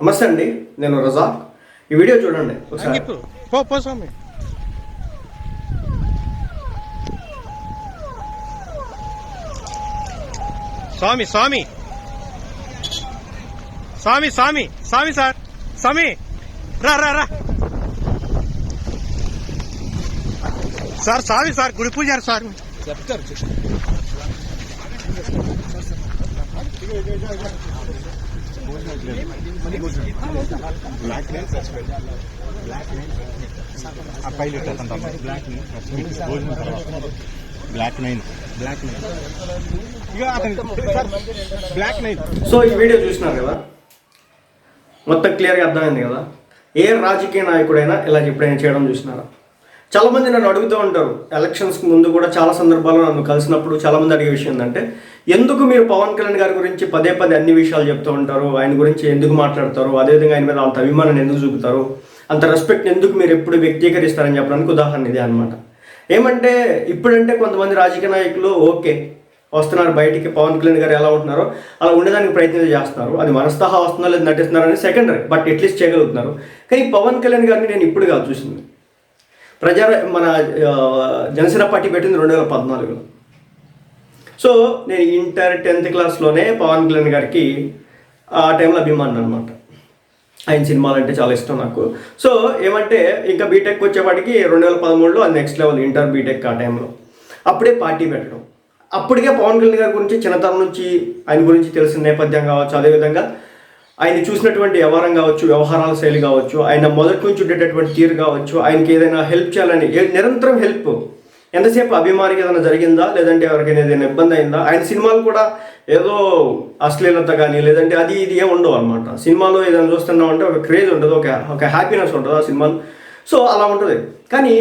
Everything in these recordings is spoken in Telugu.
నమస్తే అండి నేను రజాక్. ఈ వీడియో చూడండి ఒకసారి. అంగిప్పు పో పో స్వామి. స్వామి స్వామి. స్వామి స్వామి స్వామి సార్. స్వామి రా రా రా. సార్ స్వామి సార్ గుడి పూజారు సార్. అబ్బాయిలు బ్లాక్ భోజనం తర్వాత బ్లాక్ నైన్ బ్లాక్ నైన్ ఇక అతని బ్లాక్ నైన్ సో ఈ వీడియో చూసినారు కదా? మొత్తం క్లియర్గా అర్థమైంది కదా? ఏ రాజకీయ నాయకుడైనా ఇలా ఎప్పుడైనా చేయడం చూసినారా? చాలామంది నన్ను అడుగుతూ ఉంటారు. ఎలక్షన్స్కి ముందు కూడా చాలా సందర్భాల్లో నన్ను కలిసినప్పుడు చాలామంది అడిగే విషయం ఏంటంటే ఎందుకు మీరు పవన్ కళ్యాణ్ గారి గురించి పదే పదే అన్ని విషయాలు చెప్తూ ఉంటారు? ఆయన గురించి ఎందుకు మాట్లాడతారు? అదేవిధంగా ఆయన మీద అంత అభిమానం ఎందుకు చూపుతారు? అంత రెస్పెక్ట్ ఎందుకు మీరు ఎప్పుడు వ్యక్తీకరిస్తారని చెప్పడానికి ఉదాహరణ ఇదే అనమాట ఏమంటే ఇప్పుడంటే కొంతమంది రాజకీయ నాయకులు ఓకే వస్తున్నారు బయటికి పవన్ కళ్యాణ్ గారు ఎలా ఉంటున్నారో అలా ఉండడానికి ప్రయత్నం చేస్తున్నారు. అది మనస్తహా వస్తుందో లేదు నటిస్తున్నారు అని సెకండరీ బట్ ఎట్లీస్ట్ చేయగలుగుతున్నారు. కానీ పవన్ కళ్యాణ్ గారిని నేను ఇప్పుడు కాదు చూసింది. ప్రజా మన జనసేన పార్టీ పెట్టింది రెండు వేల పద్నాలుగులో. సో నేను ఇంటర్ టెన్త్ క్లాస్లోనే పవన్ కళ్యాణ్ గారికి ఆ టైంలో అభిమానులు అనమాట ఆయన సినిమాలు అంటే చాలా ఇష్టం నాకు. సో ఏమంటే ఇంకా బీటెక్ వచ్చేవాడికి రెండు వేల పదమూడులో అది నెక్స్ట్ లెవెల్ ఇంటర్ బీటెక్ ఆ టైంలో. అప్పుడే పార్టీ పెట్టడం. అప్పటికే పవన్ కళ్యాణ్ గారి గురించి చిన్నతనం నుంచి ఆయన గురించి తెలిసిన నేపథ్యం కావచ్చు అదేవిధంగా ఆయన చూసినటువంటి వ్యవహారం కావచ్చు వ్యవహారాల శైలి కావచ్చు ఆయన మొదటి నుంచి ఉండేటటువంటి తీరు కావచ్చు ఆయనకి ఏదైనా హెల్ప్ చేయాలని నిరంతరం హెల్ప్ ఎంతసేపు అభిమానికి ఏదైనా జరిగిందా? లేదంటే ఎవరికైనా ఏదైనా ఇబ్బంది అయిందా? ఆయన సినిమాలు కూడా ఏదో అశ్లీలత కానీ లేదంటే అది ఇది ఏం ఉండవు అనమాట సినిమాలో ఏదైనా చూస్తున్నామంటే ఒక క్రేజ్ ఉంటుంది ఒక ఒక హ్యాపీనెస్ ఉంటుంది ఆ సినిమాలు. సో అలా ఉంటుంది. కానీ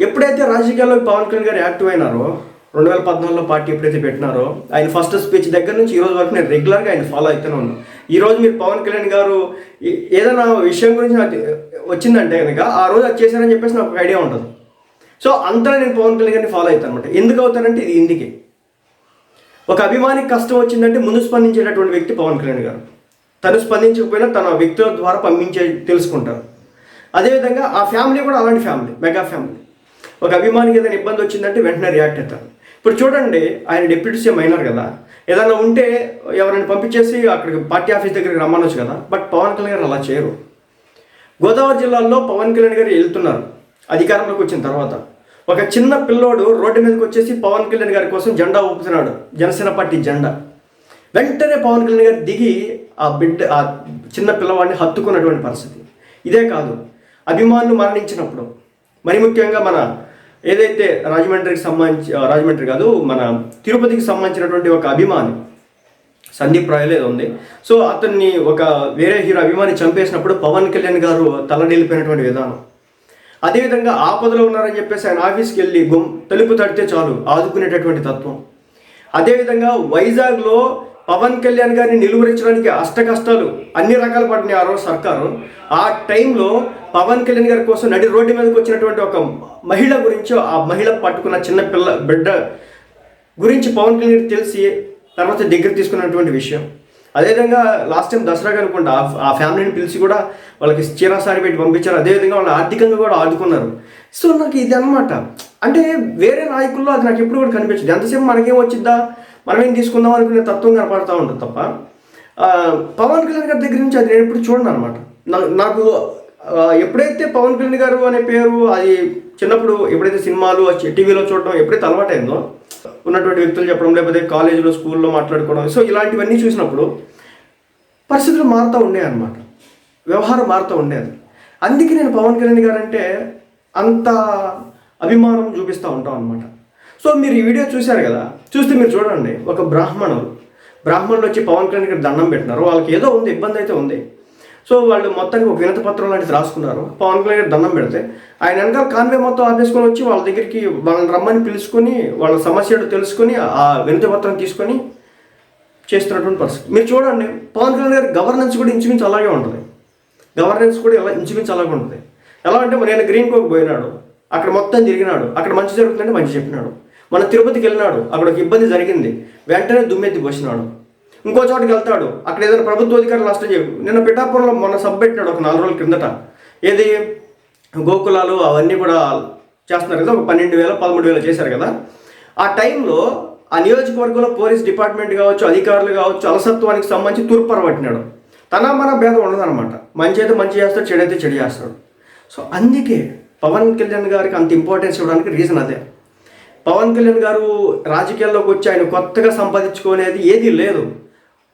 ఎప్పుడైతే రాజకీయాల్లో పవన్ కళ్యాణ్ గారు యాక్టివ్ అయినారో రెండు వేల పద్నాలుగులో పార్టీ ఎప్పుడైతే పెట్టినారో ఆయన ఫస్ట్ స్పీచ్ దగ్గర నుంచి ఈరోజు వరకు నేను రెగ్యులర్గా ఆయన ఫాలో అవుతూనే ఉన్నాను. ఈరోజు మీరు పవన్ కళ్యాణ్ గారు ఏదైనా విషయం గురించి నాకు వచ్చిందంటే కనుక ఆ రోజు అది చేశారని చెప్పేసి నాకు ఒక ఐడియా ఉంటుంది. సో అంతా నేను పవన్ కళ్యాణ్ గారిని ఫాలో అవుతాను అనమాట ఎందుకు అవుతానంటే ఇది ఇందుకే. ఒక అభిమానికి కష్టం వచ్చిందంటే ముందు స్పందించేటటువంటి వ్యక్తి పవన్ కళ్యాణ్ గారు. తను స్పందించకపోయినా తన వ్యక్తుల ద్వారా పంపించే తెలుసుకుంటారు. అదేవిధంగా ఆ ఫ్యామిలీ కూడా అలాంటి ఫ్యామిలీ మెగా ఫ్యామిలీ. ఒక అభిమానికి ఏదైనా ఇబ్బంది వచ్చిందంటే వెంటనే రియాక్ట్ అవుతారు. ఇప్పుడు చూడండి ఆయన డిప్యూటీ సీఎం అయినారు కదా. ఏదైనా ఉంటే ఎవరైనా పంపించేసి అక్కడికి పార్టీ ఆఫీస్ దగ్గరికి రమ్మనొచ్చు కదా. బట్ పవన్ కళ్యాణ్ గారు అలా చేయరు. గోదావరి జిల్లాలో పవన్ కళ్యాణ్ గారు వెళ్తున్నారు అధికారంలోకి వచ్చిన తర్వాత. ఒక చిన్న పిల్లోడు రోడ్డు మీదకి వచ్చేసి పవన్ కళ్యాణ్ గారి కోసం జెండా ఊపుతున్నాడు. జనసేన పార్టీ జెండా. వెంటనే పవన్ కళ్యాణ్ గారు దిగి ఆ బిడ్డ ఆ చిన్న పిల్లవాడిని హత్తుకున్నటువంటి పరిస్థితి. ఇదే కాదు అభిమానులు మరణించినప్పుడు. మరి ముఖ్యంగా మన ఏదైతే రాజమండ్రికి సంబంధించి రాజమండ్రి కాదు మన తిరుపతికి సంబంధించినటువంటి ఒక అభిమాని సందీప్ రాయల్ ఏదో ఉంది. సో అతన్ని ఒక వేరే హీరో అభిమాని చంపేసినప్పుడు పవన్ కళ్యాణ్ గారు తలడిల్లిపోయినటువంటి విధానం. అదేవిధంగా ఆపదలో ఉన్నారని చెప్పేసి ఆయన ఆఫీస్కి వెళ్ళి గుమ్ తలుపు తడితే చాలు ఆదుకునేటటువంటి తత్వం. అదేవిధంగా వైజాగ్లో పవన్ కళ్యాణ్ గారిని నిలువరించడానికి అష్ట కష్టాలు అన్ని రకాలు పడినాయి ఆ రోజు సర్కారు. ఆ టైంలో పవన్ కళ్యాణ్ గారి కోసం నడి రోడ్డు మీదకి వచ్చినటువంటి ఒక మహిళ గురించి ఆ మహిళ పట్టుకున్న చిన్న పిల్ల బిడ్డ గురించి పవన్ కళ్యాణ్ గారికి తెలిసి తర్వాత దగ్గర తీసుకున్నటువంటి విషయం. అదేవిధంగా లాస్ట్ టైం దసరాగా అనుకుంటా ఆ- ఫ్యామిలీని పిలిచి కూడా వాళ్ళకి చీరాసారి పెట్టి పంపించారు. అదేవిధంగా వాళ్ళు ఆర్థికంగా కూడా ఆదుకున్నారు. సో నాకు ఇది అనమాట అంటే వేరే నాయకుల్లో అది నాకు ఎప్పుడు కూడా కనిపించదు. ఎంతసేపు మనకేం వచ్చిద్దా? మనం ఏం తీసుకుందాం అనుకునే తత్వం కనపడతా ఉంటుంది తప్ప పవన్ కళ్యాణ్ గారి దగ్గర నుంచి అది నేను ఎప్పుడు చూడను అనమాట నాకు ఎప్పుడైతే పవన్ కళ్యాణ్ గారు అనే పేరు అది చిన్నప్పుడు ఎప్పుడైతే సినిమాలు వచ్చి టీవీలో చూడడం ఎప్పుడైతే అలవాటైందో ఉన్నటువంటి వ్యక్తులు చెప్పడం లేకపోతే కాలేజీలో స్కూల్లో మాట్లాడుకోవడం సో ఇలాంటివన్నీ చూసినప్పుడు పరిస్థితులు మారుతూ ఉండేవి అనమాట వ్యవహారం మారుతూ ఉండేది అందుకే నేను పవన్ కళ్యాణ్ గారు అంటే అంత అభిమానం చూపిస్తూ ఉంటాం అనమాట సో మీరు ఈ వీడియో చూశారు కదా? చూస్తే మీరు చూడండి ఒక బ్రాహ్మణులు బ్రాహ్మణులు వచ్చి పవన్ కళ్యాణ్ గారు దండం పెట్టినారు. వాళ్ళకి ఏదో ఉంది ఇబ్బంది అయితే ఉంది. సో వాళ్ళు మొత్తానికి ఒక వినతి పత్రం లాంటిది రాసుకున్నారు. పవన్ కళ్యాణ్ గారు దండం పెడితే ఆయన వెనకాల కాన్వే మొత్తం ఆపేసుకొని వచ్చి వాళ్ళ దగ్గరికి వాళ్ళని రమ్మని పిలుచుకొని వాళ్ళ సమస్య తెలుసుకొని ఆ వినతి పత్రం తీసుకొని చేస్తున్నటువంటి పరిస్థితి. మీరు చూడండి పవన్ కళ్యాణ్ గారి గవర్నెన్స్ కూడా ఇంచుమించు అలాగే ఉంటుంది. గవర్నెన్స్ కూడా ఎలా ఇంచుమించు అలాగే ఉంటుంది. ఎలా అంటే నేను గ్రీన్ కోక్ పోయినాడు. అక్కడ మొత్తం తిరిగినాడు. అక్కడ మంచి జరుగుతుందంటే మంచి చెప్పినాడు. మన తిరుపతికి వెళ్ళినాడు. అక్కడ ఒక ఇబ్బంది జరిగింది. వెంటనే దుమ్మెత్తి పోసినాడు. ఇంకో చోటుకి వెళ్తాడు. అక్కడ ఏదైనా ప్రభుత్వ అధికారులు నష్టం చేయవు నిన్న పిఠాపురంలో మొన్న సబ్ పెట్టినాడు ఒక నాలుగు రోజుల కిందట ఏది? గోకులాలు అవన్నీ కూడా చేస్తున్నారు కదా. ఒక పన్నెండు వేల పదమూడు వేలు చేశారు కదా. ఆ టైంలో ఆ నియోజకవర్గంలో పోలీస్ డిపార్ట్మెంట్ కావచ్చు అధికారులు కావచ్చు అలసత్వానికి సంబంధించి తూర్పు పట్టినాడు తన మన భేదం ఉండదన్నమాట. మంచి అయితే మంచి చేస్తాడు చెడు అయితే చెడు చేస్తాడు. సో అందుకే పవన్ కళ్యాణ్ గారికి అంత ఇంపార్టెన్స్ ఇవ్వడానికి రీజన్ అదే. పవన్ కళ్యాణ్ గారు రాజకీయాల్లోకి వచ్చి ఆయన కొత్తగా సంపాదించుకునేది ఏదీ లేదు.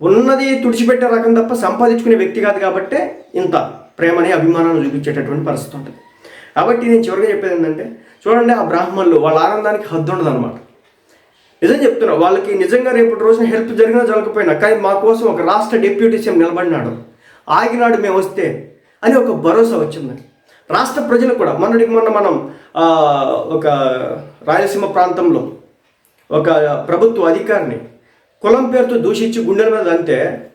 ఉన్నది తుడిచిపెట్టే రకం తప్ప సంపాదించుకునే వ్యక్తి కాదు కాబట్టే ఇంత ప్రేమని అభిమానాన్ని చూపించేటటువంటి పరిస్థితి ఉంటుంది. కాబట్టి నేను చివరిగా చెప్పేది ఏంటంటే చూడండి ఆ బ్రాహ్మణులు వాళ్ళ ఆనందానికి హద్దు ఉండదు అనమాట నిజం చెప్తున్నా వాళ్ళకి నిజంగా రేపటి రోజున హెల్ప్ జరిగినా జరగకపోయినా కానీ మా కోసం ఒక రాష్ట్ర డిప్యూటీ సీఎం నిలబడినాడు. ఆగినాడు మేము వస్తే అని ఒక భరోసా వచ్చింది రాష్ట్ర ప్రజలు కూడా మొన్నటికి మొన్న మనం ఒక రాయలసీమ ప్రాంతంలో ఒక ప్రభుత్వ అధికారిని కులం పేరుతో దూషించి గుండెల మీద అంతే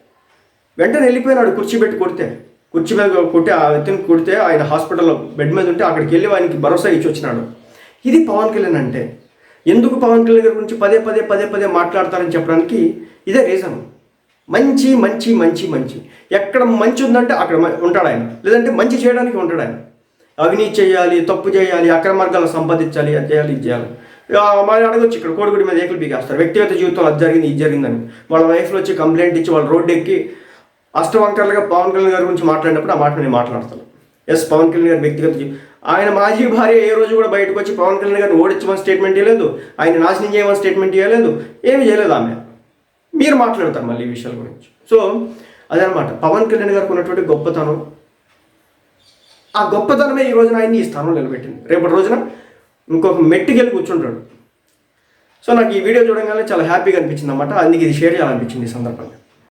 వెంటనే వెళ్ళిపోయినాడు కుర్చీ పెట్టి కొడితే. కుర్చీ మీద కొట్టి ఆ వ్యక్తిని కొడితే ఆయన హాస్పిటల్లో బెడ్ మీద ఉంటే అక్కడికి వెళ్ళి ఆయనకి భరోసా ఇచ్చి వచ్చినాడు. ఇది పవన్ కళ్యాణ్ అంటే. ఎందుకు పవన్ కళ్యాణ్ గారి గురించి పదే పదే పదే పదే మాట్లాడతారని చెప్పడానికి ఇదే రీజన్ మంచి మంచి మంచి మంచి. ఎక్కడ మంచి ఉందంటే అక్కడ ఉంటాడు ఆయన. లేదంటే మంచి చేయడానికి ఉంటాడు ఆయన. అవినీతి చేయాలి తప్పు చేయాలి అక్రమ మార్గాలను సంపాదించాలి అది చేయాలి ఇది చేయాలి. ఆ, మరి అడగొచ్చు ఇక్కడ కోడిగుడి మీద ఏకలు పీకేస్తారు. వ్యక్తిగత జీవితంలో అది జరిగింది ఇది జరిగిందని. వాళ్ళ వైఫ్లో వచ్చి కంప్లైంట్ ఇచ్చి వాళ్ళు రోడ్డు ఎక్కి అష్టవంకర్లుగా పవన్ కళ్యాణ్ గారి గురించి మాట్లాడినప్పుడు ఆ మాట నేను మాట్లాడతాను. ఎస్ పవన్ కళ్యాణ్ గారి వ్యక్తిగత ఆయన మాజీ భార్య ఏ రోజు కూడా బయటకు వచ్చి పవన్ కళ్యాణ్ గారిని ఓడించమని స్టేట్మెంట్ ఇవ్వలేదు ఆయన నాశనం చేయమని స్టేట్మెంట్ ఇవ్వలేదు ఏమీ చేయలేదు ఆమె. మీరు మాట్లాడతారు మళ్ళీ ఈ విషయాల గురించి. సో అదనమాట పవన్ కళ్యాణ్ గారికి ఉన్నటువంటి గొప్పతనం ఆ గొప్పతనమే ఈ రోజున ఆయన్ని ఈ స్థానంలో నిలబెట్టింది. రేపటి రోజున ఇంకొక మెట్టుకెళ్ళి కూర్చుంటాడు. సో నాకు ఈ వీడియో చూడగానే చాలా హ్యాపీగా అనిపించింది అనమాట అందుకే ఇది షేర్ చేయాలనిపించింది ఈ సందర్భంగా.